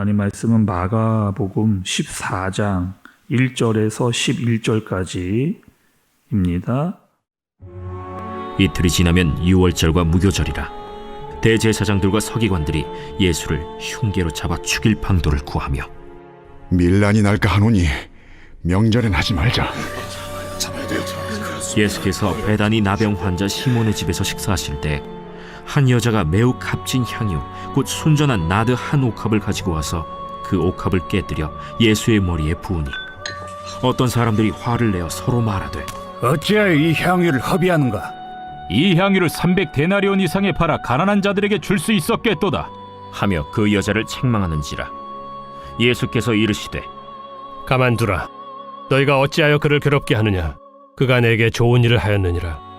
하나님 말씀은 마가복음 14장 1절에서 11절까지입니다. 이틀이 지나면 유월절과 무교절이라 대제사장들과 서기관들이 예수를 흉계로 잡아 죽일 방도를 구하며 밀란이 날까 하노니 명절엔 하지 말자. 예수께서 배단이 나병 환자 시몬의 집에서 식사하실 때 한 여자가 매우 값진 향유 곧 순전한 나드 한 옥합을 가지고 와서 그 옥합을 깨뜨려 예수의 머리에 부으니 어떤 사람들이 화를 내어 서로 말하되 어찌하여 이 향유를 허비하는가? 이 향유를 300 데나리온 이상에 팔아 가난한 자들에게 줄 수 있었겠도다. 하며 그 여자를 책망하는지라 예수께서 이르시되 가만두라. 너희가 어찌하여 그를 괴롭게 하느냐? 그가 내게 좋은 일을 하였느니라.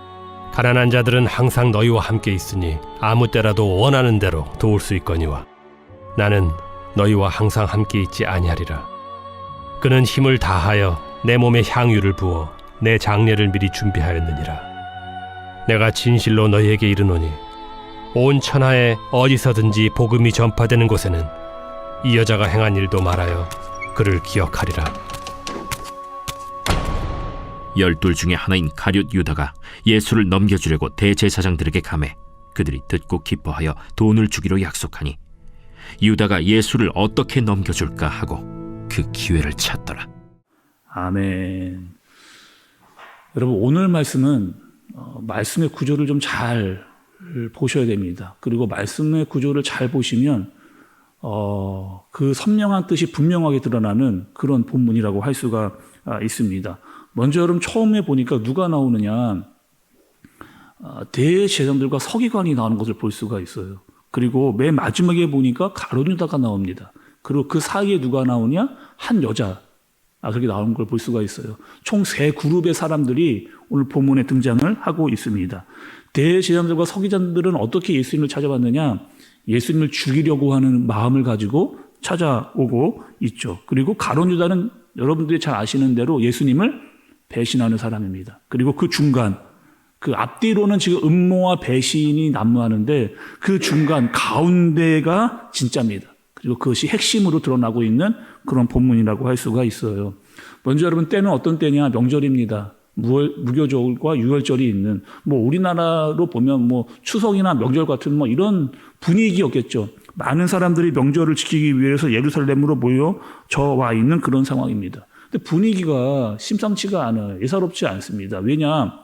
가난한 자들은 항상 너희와 함께 있으니 아무 때라도 원하는 대로 도울 수 있거니와 나는 너희와 항상 함께 있지 아니하리라. 그는 힘을 다하여 내 몸에 향유를 부어 내 장례를 미리 준비하였느니라. 내가 진실로 너희에게 이르노니 온 천하에 어디서든지 복음이 전파되는 곳에는 이 여자가 행한 일도 말하여 그를 기억하리라. 열둘 중에 하나인 가룟 유다가 예수를 넘겨주려고 대제사장들에게 감해 그들이 듣고 기뻐하여 돈을 주기로 약속하니 유다가 예수를 어떻게 넘겨줄까 하고 그 기회를 찾더라. 아멘. 여러분 오늘 말씀은 어, 말씀의 구조를 좀 잘 보셔야 됩니다. 그리고 말씀의 구조를 잘 보시면 어, 그 선명한 뜻이 분명하게 드러나는 그런 본문이라고 할 수가 아, 있습니다. 먼저 여러분 처음에 보니까 누가 나오느냐 아, 대제사장들과 서기관이 나오는 것을 볼 수가 있어요. 그리고 맨 마지막에 보니까 가론유다가 나옵니다. 그리고 그 사이에 누가 나오냐 한 여자 아, 그렇게 나오는 걸 볼 수가 있어요. 총 세 그룹의 사람들이 오늘 본문에 등장을 하고 있습니다. 대제사장들과 서기관들은 어떻게 예수님을 찾아왔느냐? 예수님을 죽이려고 하는 마음을 가지고 찾아오고 있죠. 그리고 가론 유다는 여러분들이 잘 아시는 대로 예수님을 배신하는 사람입니다. 그리고 그 중간 그 앞뒤로는 지금 음모와 배신이 난무하는데 그 중간 가운데가 진짜입니다. 그리고 그것이 핵심으로 드러나고 있는 그런 본문이라고 할 수가 있어요. 먼저 여러분 때는 어떤 때냐? 명절입니다. 무교절과 유월절이 있는 뭐 우리나라로 보면 뭐 추석이나 명절 같은 뭐 이런 분위기였겠죠. 많은 사람들이 명절을 지키기 위해서 예루살렘으로 모여져 와 있는 그런 상황입니다. 근데 분위기가 심상치가 않아요. 예사롭지 않습니다. 왜냐?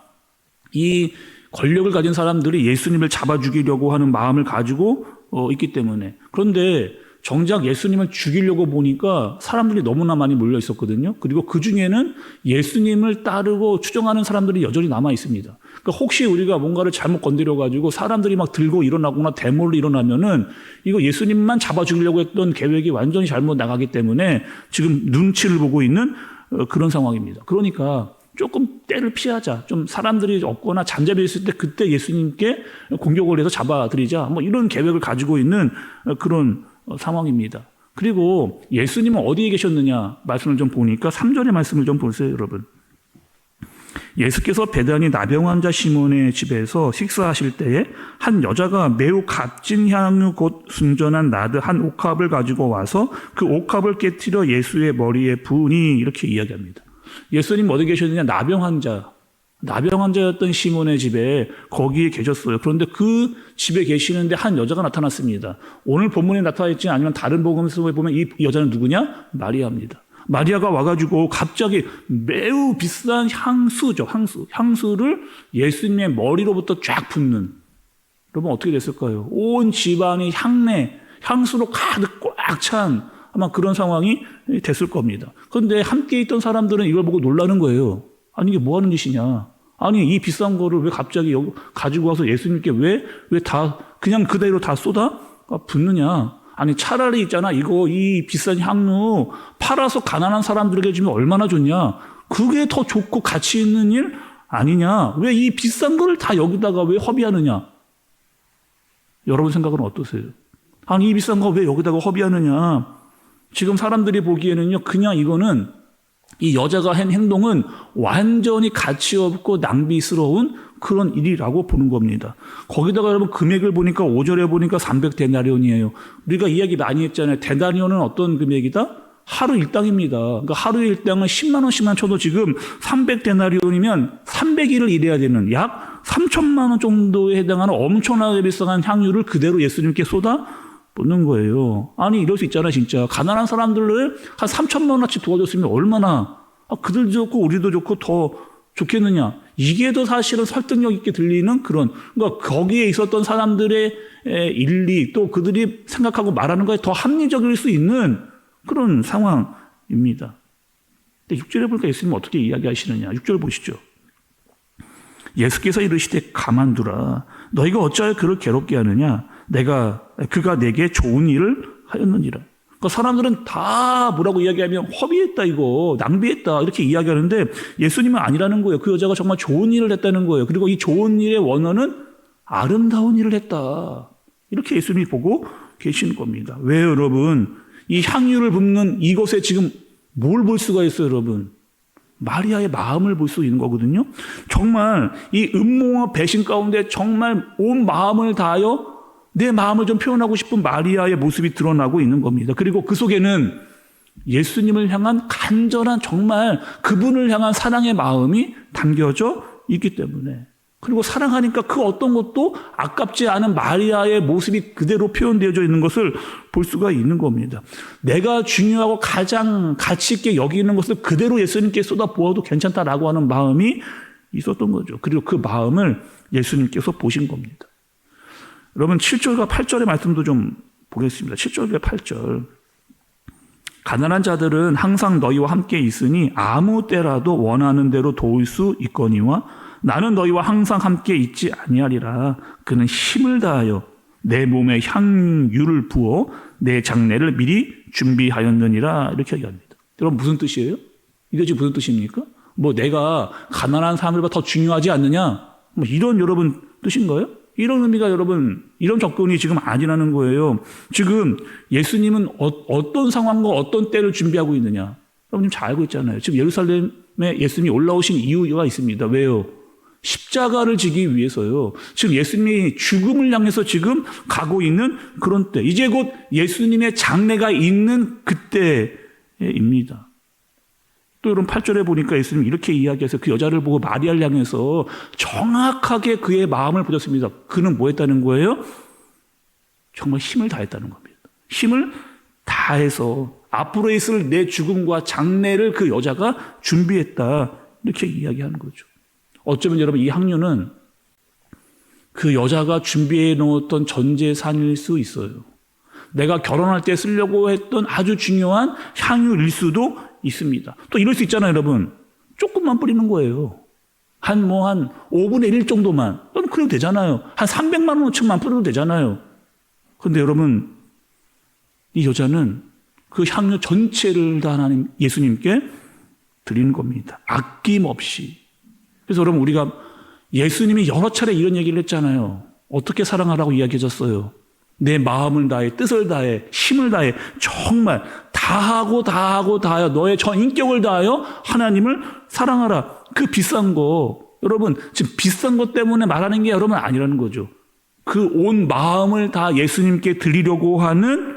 이 권력을 가진 사람들이 예수님을 잡아 죽이려고 하는 마음을 가지고 어, 있기 때문에. 그런데 정작 예수님을 죽이려고 보니까 사람들이 너무나 많이 몰려 있었거든요. 그리고 그 중에는 예수님을 따르고 추종하는 사람들이 여전히 남아 있습니다. 그러니까 혹시 우리가 뭔가를 잘못 건드려 가지고 사람들이 막 들고 일어나거나 대모로 일어나면은 이거 예수님만 잡아 죽이려고 했던 계획이 완전히 잘못 나가기 때문에 지금 눈치를 보고 있는 어, 그런 상황입니다. 그러니까 조금 때를 피하자. 좀 사람들이 없거나 잠잠해 있을 때 그때 예수님께 공격을 해서 잡아들이자. 뭐 이런 계획을 가지고 있는 어, 그런 어, 상황입니다. 그리고 예수님은 어디에 계셨느냐 말씀을 좀 보니까 3절의 말씀을 좀 보세요, 여러분. 예수께서 베단이 나병 환자 시몬의 집에서 식사하실 때에 한 여자가 매우 값진 향유 곧 순전한 나드 한 옥합을 가지고 와서 그 옥합을 깨뜨려 예수의 머리에 부으니 이렇게 이야기합니다. 예수님 어디 계셨느냐? 나병 환자. 나병 환자였던 시몬의 집에 거기에 계셨어요. 그런데 그 집에 계시는데 한 여자가 나타났습니다. 오늘 본문에 나타나 있지 아니면 다른 복음서에 보면 이 여자는 누구냐? 마리아입니다. 마리아가 와가지고 갑자기 매우 비싼 향수죠. 향수. 향수를 예수님의 머리로부터 쫙 붓는. 여러분 어떻게 됐을까요? 온 집안이 향내, 향수로 가득 꽉 찬 아마 그런 상황이 됐을 겁니다. 그런데 함께 있던 사람들은 이걸 보고 놀라는 거예요. 아니 이게 뭐 하는 짓이냐? 아니 이 비싼 거를 왜 갑자기 가지고 와서 예수님께 왜 왜 다 그냥 그대로 다 쏟아 붓느냐? 아니 차라리 있잖아 이거 이 비싼 향유 팔아서 가난한 사람들에게 주면 얼마나 좋냐? 그게 더 좋고 가치 있는 일 아니냐? 왜 이 비싼 거를 다 여기다가 왜 허비하느냐? 여러분 생각은 어떠세요? 아니 이 비싼 거 왜 여기다가 허비하느냐? 지금 사람들이 보기에는요 그냥 이거는 이 여자가 한 행동은 완전히 가치 없고 낭비스러운 그런 일이라고 보는 겁니다. 거기다가 여러분 금액을 보니까 5절에 보니까 300데나리온이에요. 우리가 이야기 많이 했잖아요. 데나리온은 어떤 금액이다? 하루 일당입니다. 그러니까 하루 일당은 10만 원씩만 쳐도 지금 300데나리온이면 300일을 일해야 되는 약 3천만 원 정도에 해당하는 엄청나게 비싼 향유를 그대로 예수님께 쏟아 붓는 거예요. 아니 이럴 수 있잖아 진짜 가난한 사람들을 한 3천만 원어치 도와줬으면 얼마나 아, 그들도 좋고 우리도 좋고 더 좋겠느냐. 이게 더 사실은 설득력 있게 들리는 그런 그러니까 거기에 있었던 사람들의 에, 일리 또 그들이 생각하고 말하는 거에 더 합리적일 수 있는 그런 상황입니다. 근데 6절에 보니까 예수님 어떻게 이야기하시느냐. 6절 보시죠. 예수께서 이르시되 가만두라. 너희가 어찌하여 그를 괴롭게 하느냐. 내가 그가 내게 좋은 일을 하였느니라. 그러니까 사람들은 다 뭐라고 이야기하면 허비했다 이거 낭비했다 이렇게 이야기하는데 예수님은 아니라는 거예요. 그 여자가 정말 좋은 일을 했다는 거예요. 그리고 이 좋은 일의 원어는 아름다운 일을 했다. 이렇게 예수님이 보고 계시는 겁니다. 왜 여러분 이 향유를 붓는 이것에 지금 뭘 볼 수가 있어요, 여러분? 마리아의 마음을 볼 수 있는 거거든요. 정말 이 음모와 배신 가운데 정말 온 마음을 다하여 내 마음을 좀 표현하고 싶은 마리아의 모습이 드러나고 있는 겁니다. 그리고 그 속에는 예수님을 향한 간절한 정말 그분을 향한 사랑의 마음이 담겨져 있기 때문에 그리고 사랑하니까 그 어떤 것도 아깝지 않은 마리아의 모습이 그대로 표현되어져 있는 것을 볼 수가 있는 겁니다. 내가 중요하고 가장 가치 있게 여기는 것을 그대로 예수님께 쏟아 부어도 괜찮다라고 하는 마음이 있었던 거죠. 그리고 그 마음을 예수님께서 보신 겁니다. 여러분 7절과 8절의 말씀도 좀 보겠습니다. 7절과 8절. 가난한 자들은 항상 너희와 함께 있으니 아무 때라도 원하는 대로 도울 수 있거니와 나는 너희와 항상 함께 있지 아니하리라. 그는 힘을 다하여 내 몸에 향유를 부어 내 장례를 미리 준비하였느니라. 이렇게 얘기합니다. 여러분 무슨 뜻이에요? 이게 지금 무슨 뜻입니까? 뭐 내가 가난한 사람들보다 더 중요하지 않느냐? 뭐 이런 여러분 뜻인가요? 이런 의미가 여러분 이런 접근이 지금 아니라는 거예요. 지금 예수님은 어, 떤 상황과 어떤 때를 준비하고 있느냐? 여러분 잘 알고 있잖아요. 지금 예루살렘에 예수님이 올라오신 이유가 있습니다. 왜요? 십자가를 지기 위해서요. 지금 예수님이 죽음을 향해서 지금 가고 있는 그런 때. 이제 곧 예수님의 장래가 있는 그때입니다. 또 여러분 8절에 보니까 예수님 이렇게 이야기해서 그 여자를 보고 마리아를 향해서 정확하게 그의 마음을 보셨습니다. 그는 뭐 했다는 거예요? 정말 힘을 다했다는 겁니다. 힘을 다해서 앞으로 있을 내 죽음과 장래를 그 여자가 준비했다. 이렇게 이야기하는 거죠. 어쩌면 여러분 이 학류는 그 여자가 준비해 놓았던 전 재산일 수 있어요. 내가 결혼할 때 쓰려고 했던 아주 중요한 향유일 수도 있습니다. 또 이럴 수 있잖아요, 여러분. 조금만 뿌리는 거예요. 한 뭐 한 5분의 1 정도만. 그럼 그래도 되잖아요. 한 300만 원어치만 뿌려도 되잖아요. 근데 여러분, 이 여자는 그 향유 전체를 다 하나님 예수님께 드리는 겁니다. 아낌없이. 그래서 여러분 우리가 예수님이 여러 차례 이런 얘기를 했잖아요. 어떻게 사랑하라고 이야기해줬어요. 내 마음을 다해, 뜻을 다해, 힘을 다해, 정말 다하고 다하고 다하여 너의 전 인격을 다하여 하나님을 사랑하라. 그 비싼 거, 여러분, 지금 비싼 것 때문에 말하는 게 여러분 아니라는 거죠. 그 온 마음을 다 예수님께 드리려고 하는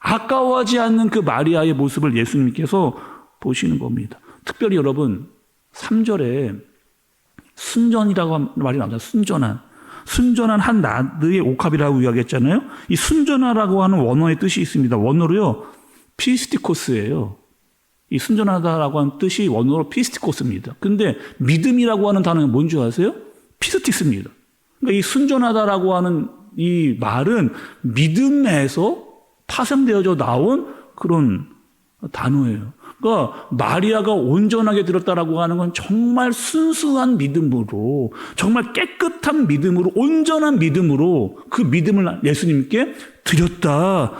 아까워하지 않는 그 마리아의 모습을 예수님께서 보시는 겁니다. 특별히 여러분, 3절에 순전이라고 한 말이 나오잖아요. 순전한. 순전한 한 나드의 옥합이라고 이야기했잖아요. 이 순전하라고 하는 원어의 뜻이 있습니다. 원어로요, 피스티코스예요. 이 순전하다라고 하는 뜻이 원어로 피스티코스입니다. 근데 믿음이라고 하는 단어는 뭔지 아세요? 피스티스입니다. 그러니까 이 순전하다라고 하는 이 말은 믿음에서 파생되어져 나온 그런 단어예요. 그러니까 마리아가 온전하게 들었다라고 하는 건 정말 순수한 믿음으로 정말 깨끗한 믿음으로 온전한 믿음으로 그 믿음을 예수님께 드렸다.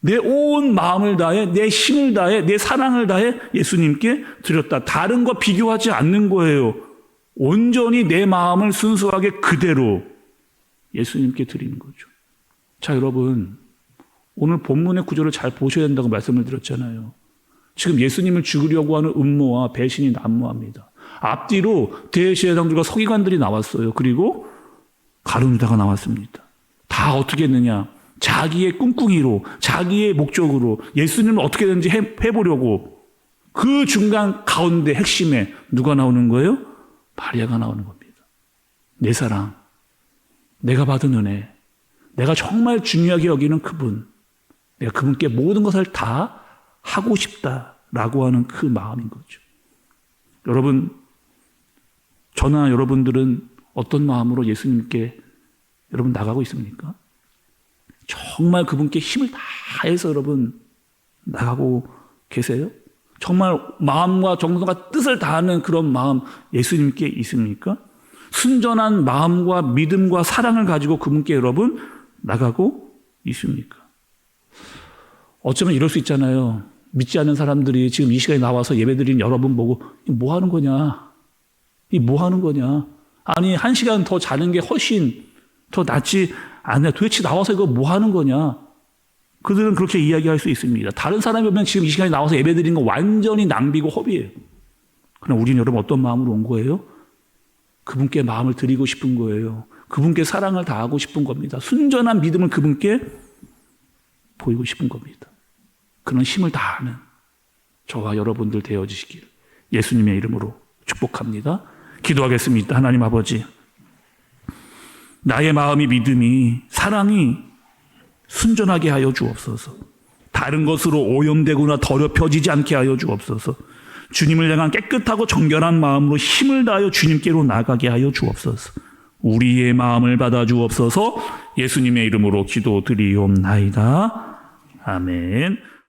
내 온 마음을 다해 내 힘을 다해 내 사랑을 다해 예수님께 드렸다. 다른 거 비교하지 않는 거예요. 온전히 내 마음을 순수하게 그대로 예수님께 드리는 거죠. 자, 여러분. 오늘 본문의 구조를 잘 보셔야 된다고 말씀을 드렸잖아요. 지금 예수님을 죽이려고 하는 음모와 배신이 난무합니다. 앞뒤로 대제사장들과 서기관들이 나왔어요. 그리고 가룟유다가 나왔습니다. 다 어떻게 했느냐? 자기의 꿍꿍이로, 자기의 목적으로 예수님을 어떻게든지 해, 해보려고 그 중간 가운데 핵심에 누가 나오는 거예요? 마리아가 나오는 겁니다. 내 사랑, 내가 받은 은혜, 내가 정말 중요하게 여기는 그분, 내가 그분께 모든 것을 다 하고 싶다라고 하는 그 마음인 거죠. 여러분, 저나 여러분들은 어떤 마음으로 예수님께 여러분 나가고 있습니까? 정말 그분께 힘을 다해서 여러분 나가고 계세요? 정말 마음과 정성과 뜻을 다하는 그런 마음 예수님께 있습니까? 순전한 마음과 믿음과 사랑을 가지고 그분께 여러분 나가고 있습니까? 어쩌면 이럴 수 있잖아요. 믿지 않는 사람들이 지금 이 시간에 나와서 예배드린 여러분 보고 뭐 하는 거냐? 이 뭐 하는 거냐? 아니 한 시간 더 자는 게 훨씬 더 낫지 않냐? 도대체 나와서 이거 뭐 하는 거냐? 그들은 그렇게 이야기할 수 있습니다. 다른 사람이 오면 지금 이 시간에 나와서 예배 드리는 거 완전히 낭비고 허비예요. 그러나 우리는 여러분 어떤 마음으로 온 거예요? 그분께 마음을 드리고 싶은 거예요. 그분께 사랑을 다하고 싶은 겁니다. 순전한 믿음을 그분께 보이고 싶은 겁니다. 그런 힘을 다하는 저와 여러분들 되어주시길 예수님의 이름으로 축복합니다. 기도하겠습니다. 하나님 아버지. 나의 마음이 믿음이 사랑이 순전하게 하여 주옵소서. 다른 것으로 오염되거나 더럽혀지지 않게 하여 주옵소서. 주님을 향한 깨끗하고 정결한 마음으로 힘을 다하여 주님께로 나가게 하여 주옵소서. 우리의 마음을 받아 주옵소서. 예수님의 이름으로 기도드리옵나이다. 아멘.